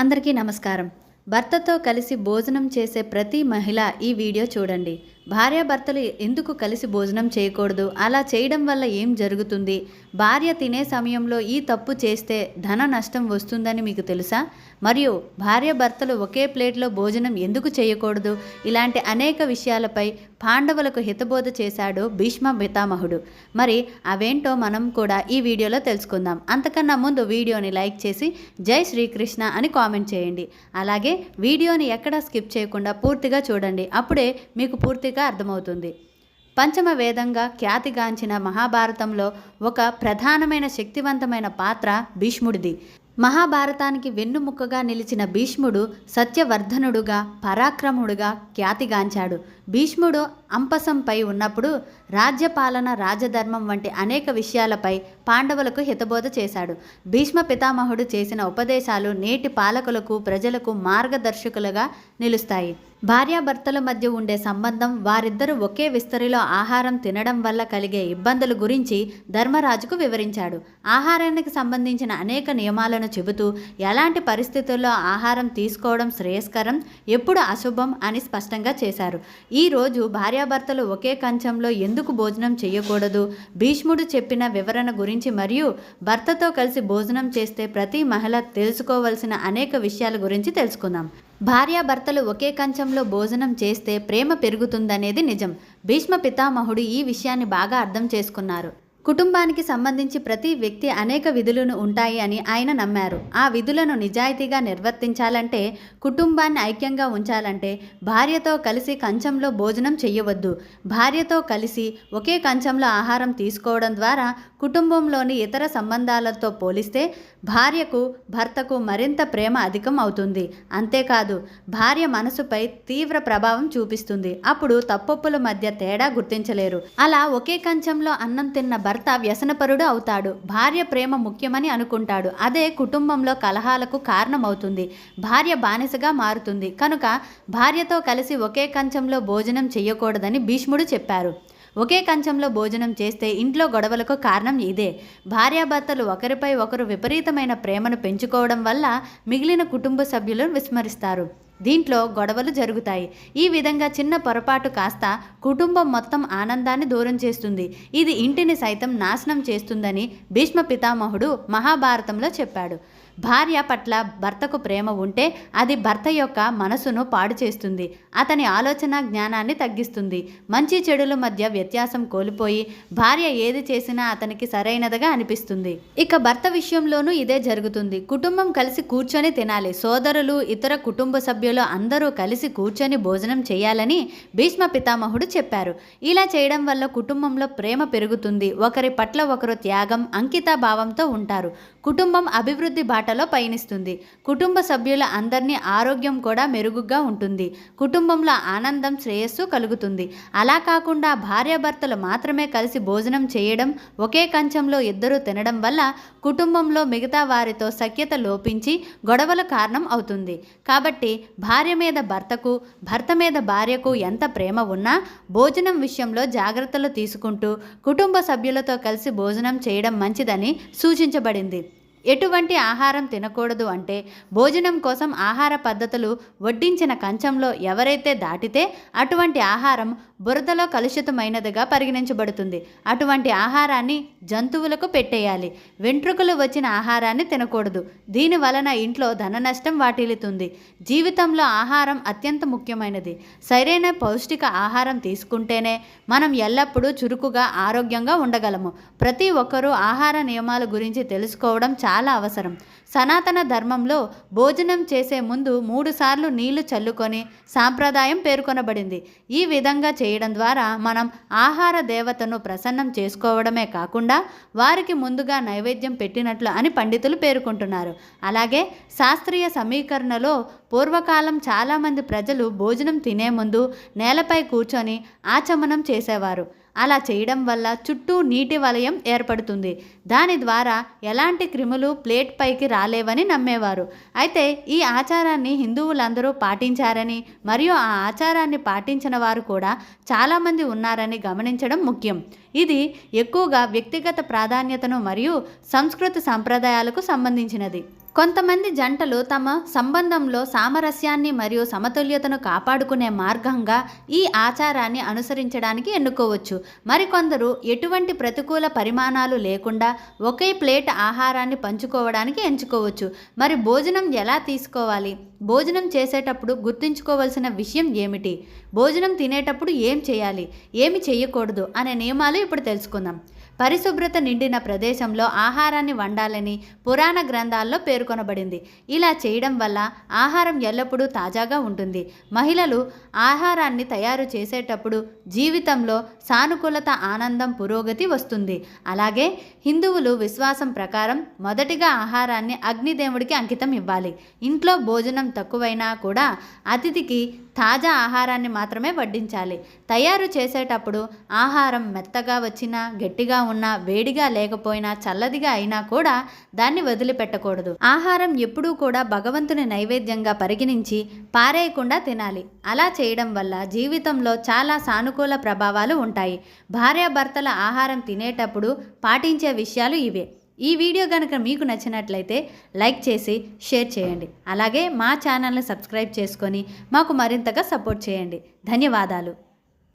అందరికీ నమస్కారం. భర్తతో కలిసి భోజనం చేసే ప్రతి మహిళ ఈ వీడియో చూడండి. భార్యాభర్తలు ఎందుకు కలిసి భోజనం చేయకూడదు? అలా చేయడం వల్ల ఏం జరుగుతుంది? భార్య తినే సమయంలో ఈ తప్పు చేస్తే ధన నష్టం వస్తుందని మీకు తెలుసా? మరియు భార్యాభర్తలు ఒకే ప్లేట్లో భోజనం ఎందుకు చేయకూడదు? ఇలాంటి అనేక విషయాలపై పాండవులకు హితబోధ చేశాడు భీష్మ పితామహుడు. మరి అవేంటో మనం కూడా ఈ వీడియోలో తెలుసుకుందాం. అంతకన్నా ముందు వీడియోని లైక్ చేసి జై శ్రీకృష్ణ అని కామెంట్ చేయండి. అలాగే వీడియోని ఎక్కడా స్కిప్ చేయకుండా పూర్తిగా చూడండి. అప్పుడే మీకు పూర్తిగా అర్థమవుతుంది. పంచమ వేదంగా ఖ్యాతిగాంచిన మహాభారతంలో ఒక ప్రధానమైన శక్తివంతమైన పాత్ర భీష్ముడిది. మహాభారతానికి వెన్నుముక్కగా నిలిచిన భీష్ముడు సత్యవర్ధనుడుగా పరాక్రముడుగా ఖ్యాతిగాంచాడు. భీష్ముడు అంపసంపై ఉన్నప్పుడు రాజ్యపాలన రాజధర్మం వంటి అనేక విషయాలపై పాండవులకు హితబోధ చేశాడు. భీష్మ పితామహుడు చేసిన ఉపదేశాలు నేటి పాలకులకు ప్రజలకు మార్గదర్శకులుగా నిలుస్తాయి. భార్యాభర్తల మధ్య ఉండే సంబంధం వారిద్దరూ ఒకే విస్తరిలో ఆహారం తినడం వల్ల కలిగే ఇబ్బందుల గురించి ధర్మరాజుకు వివరించాడు. ఆహారానికి సంబంధించిన అనేక నియమాలను చెబుతూ ఎలాంటి పరిస్థితుల్లో ఆహారం తీసుకోవడం శ్రేయస్కరం ఎప్పుడు అశుభం అని స్పష్టంగా చేశారు. ఈ రోజు భార్యాభర్తలు ఒకే కంచంలో ఎందుకు భోజనం చేయకూడదు? భీష్ముడు చెప్పిన వివరణ గురించి మరియు భర్తతో కలిసి భోజనం చేస్తే ప్రతి మహిళ తెలుసుకోవలసిన అనేక విషయాల గురించి తెలుసుకుందాం. భార్యాభర్తలు ఒకే కంచంలో భోజనం చేస్తే ప్రేమ పెరుగుతుందనేది నిజం. భీష్మ పితామహుడు ఈ విషయాన్ని బాగా అర్థం చేసుకున్నారు. కుటుంబానికి సంబంధించి ప్రతి వ్యక్తి అనేక విధులను ఉంటాయి అని ఆయన నమ్మారు. ఆ విధులను నిజాయితీగా నిర్వర్తించాలంటే కుటుంబాన్ని ఐక్యంగా ఉంచాలంటే భార్యతో కలిసి కంచంలో భోజనం చెయ్యవద్దు. భార్యతో కలిసి ఒకే కంచంలో ఆహారం తీసుకోవడం ద్వారా కుటుంబంలోని ఇతర సంబంధాలతో పోలిస్తే భార్యకు భర్తకు మరింత ప్రేమ అధికం అవుతుంది. అంతేకాదు భార్య మనసుపై తీవ్ర ప్రభావం చూపిస్తుంది. అప్పుడు తప్పొప్పుల మధ్య తేడా గుర్తించలేరు. అలా ఒకే కంచంలో అన్నం తిన్న భర్త వ్యసనపరుడు అవుతాడు. భార్య ప్రేమ ముఖ్యమని అనుకుంటాడు. అదే కుటుంబంలో కలహాలకు కారణమవుతుంది. భార్య బానిసగా మారుతుంది. కనుక భార్యతో కలిసి ఒకే కంచంలో భోజనం చేయకూడదని భీష్ముడు చెప్పారు. ఒకే కంచంలో భోజనం చేస్తే ఇంట్లో గొడవలకు కారణం ఇదే. భార్యాభర్తలు ఒకరిపై ఒకరు విపరీతమైన ప్రేమను పెంచుకోవడం వల్ల మిగిలిన కుటుంబ సభ్యులను విస్మరిస్తారు. దీంట్లో గొడవలు జరుగుతాయి. ఈ విధంగా చిన్న పొరపాటు కాస్త కుటుంబం మొత్తం ఆనందాన్ని దూరం చేస్తుంది. ఇది ఇంటిని సైతం నాశనం చేస్తుందని భీష్మ పితామహుడు మహాభారతంలో చెప్పాడు. భార్య పట్ల భర్తకు ప్రేమ ఉంటే అది భర్త యొక్క మనసును పాడు చేస్తుంది. అతని ఆలోచన జ్ఞానాన్ని తగ్గిస్తుంది. మంచి చెడుల మధ్య వ్యత్యాసం కోల్పోయి భార్య ఏది చేసినా అతనికి సరైనదిగా అనిపిస్తుంది. ఇక భర్త విషయంలోనూ ఇదే జరుగుతుంది. కుటుంబం కలిసి కూర్చొని తినాలి. సోదరులు ఇతర కుటుంబ సభ్యులు అందరూ కలిసి కూర్చొని భోజనం చేయాలని భీష్మ పితామహుడు చెప్పారు. ఇలా చేయడం వల్ల కుటుంబంలో ప్రేమ పెరుగుతుంది. ఒకరి పట్ల ఒకరు త్యాగం అంకిత భావంతో ఉంటారు. కుటుంబం అభివృద్ధి బాటలో పయనిస్తుంది. కుటుంబ సభ్యుల అందరినీ ఆరోగ్యం కూడా మెరుగుగా ఉంటుంది. కుటుంబంలో ఆనందం శ్రేయస్సు కలుగుతుంది. అలా కాకుండా భార్యాభర్తలు మాత్రమే కలిసి భోజనం చేయడం ఒకే కంచంలో ఇద్దరు తినడం వల్ల కుటుంబంలో మిగతా వారితో సఖ్యత లోపించి గొడవల కారణం అవుతుంది. కాబట్టి భార్య మీద భర్తకు భర్త మీద భార్యకు ఎంత ప్రేమ ఉన్నా భోజనం విషయంలో జాగ్రత్తలు తీసుకుంటూ కుటుంబ సభ్యులతో కలిసి భోజనం చేయడం మంచిదని సూచించబడింది. ఎటువంటి ఆహారం తినకూడదు అంటే భోజనం కోసం ఆహార పద్ధతులు వడ్డించిన కంచంలో ఎవరైతే దాటితే అటువంటి ఆహారం బురదలో కలుషితమైనదిగా పరిగణించబడుతుంది. అటువంటి ఆహారాన్ని జంతువులకు పెట్టేయాలి. వెంట్రుకలు వచ్చిన ఆహారాన్ని తినకూడదు. దీని వలన ఇంట్లో ధన నష్టం వాటిల్లుతుంది. జీవితంలో ఆహారం అత్యంత ముఖ్యమైనది. సరైన పౌష్టిక ఆహారం తీసుకుంటేనే మనం ఎల్లప్పుడూ చురుకుగా ఆరోగ్యంగా ఉండగలము. ప్రతి ఒక్కరూ ఆహార నియమాల గురించి తెలుసుకోవడం చాలా అవసరం. సనాతన ధర్మంలో భోజనం చేసే ముందు మూడుసార్లు నీళ్ళు చల్లుకొని సాంప్రదాయం పేర్కొనబడింది. ఈ విధంగా చేయడం ద్వారా మనం ఆహార దేవతను ప్రసన్నం చేసుకోవడమే కాకుండా వారికి ముందుగా నైవేద్యం పెట్టినట్లు అని పండితులు పేర్కొంటున్నారు. అలాగే శాస్త్రీయ సమీకరణలో పూర్వకాలం చాలామంది ప్రజలు భోజనం తినే ముందు నేలపై కూర్చొని ఆచమనం చేసేవారు. అలా చేయడం వల్ల చుట్టూ నీటి వలయం ఏర్పడుతుంది. దాని ద్వారా ఎలాంటి క్రిములు ప్లేట్ పైకి రాలేవని నమ్మేవారు. అయితే ఈ ఆచారాన్ని హిందువులందరూ పాటించారని మరియు ఆ ఆచారాన్ని పాటించిన వారు కూడా చాలామంది ఉన్నారని గమనించడం ముఖ్యం. ఇది ఎక్కువగా వ్యక్తిగత ప్రాధాన్యతను మరియు సంస్కృతి సంప్రదాయాలకు సంబంధించినది. కొంతమంది జంటలు తమ సంబంధంలో సామరస్యాన్ని మరియు సమతుల్యతను కాపాడుకునే మార్గంగా ఈ ఆచారాన్ని అనుసరించడానికి ఎన్నుకోవచ్చు. మరికొందరు ఎటువంటి ప్రతికూల పరిమాణాలు లేకుండా ఒకే ప్లేట్ ఆహారాన్ని పంచుకోవడానికి ఎంచుకోవచ్చు. మరి భోజనం ఎలా తీసుకోవాలి? భోజనం చేసేటప్పుడు గుర్తుంచుకోవాల్సిన విషయం ఏమిటి? భోజనం తినేటప్పుడు ఏం చేయాలి? ఏమి చేయకూడదు? అనే నియమాలు ఇప్పుడు తెలుసుకుందాం. పరిశుభ్రత నిండిన ప్రదేశంలో ఆహారాన్ని వండాలని పురాణ గ్రంథాల్లో పేర్కొనబడింది. ఇలా చేయడం వల్ల ఆహారం ఎల్లప్పుడూ తాజాగా ఉంటుంది. మహిళలు ఆహారాన్ని తయారు చేసేటప్పుడు జీవితంలో సానుకూలత ఆనందం పురోగతి వస్తుంది. అలాగే హిందువులు విశ్వాసం ప్రకారం మొదటిగా ఆహారాన్ని అగ్నిదేవుడికి అంకితం ఇవ్వాలి. ఇంట్లో భోజనం తక్కువైనా కూడా అతిథికి తాజా ఆహారాన్ని మాత్రమే వడ్డించాలి. తయారు చేసేటప్పుడు ఆహారం మెత్తగా వచ్చినా గట్టిగా ఉన్నా వేడిగా లేకపోయినా చల్లదిగా అయినా కూడా దాన్ని వదిలిపెట్టకూడదు. ఆహారం ఎప్పుడూ కూడా భగవంతుని నైవేద్యంగా పరిగణించి పారేయకుండా తినాలి. అలా చేయడం వల్ల జీవితంలో చాలా సానుకూల ప్రభావాలు ఉంటాయి. భార్యాభర్తల ఆహారం తినేటప్పుడు పాటించే విషయాలు ఇవే. ఈ వీడియో కనుక మీకు నచ్చినట్లయితే లైక్ చేసి షేర్ చేయండి. అలాగే మా ఛానల్ని సబ్స్క్రైబ్ చేసుకొని మాకు మరింతగా సపోర్ట్ చేయండి. ధన్యవాదాలు.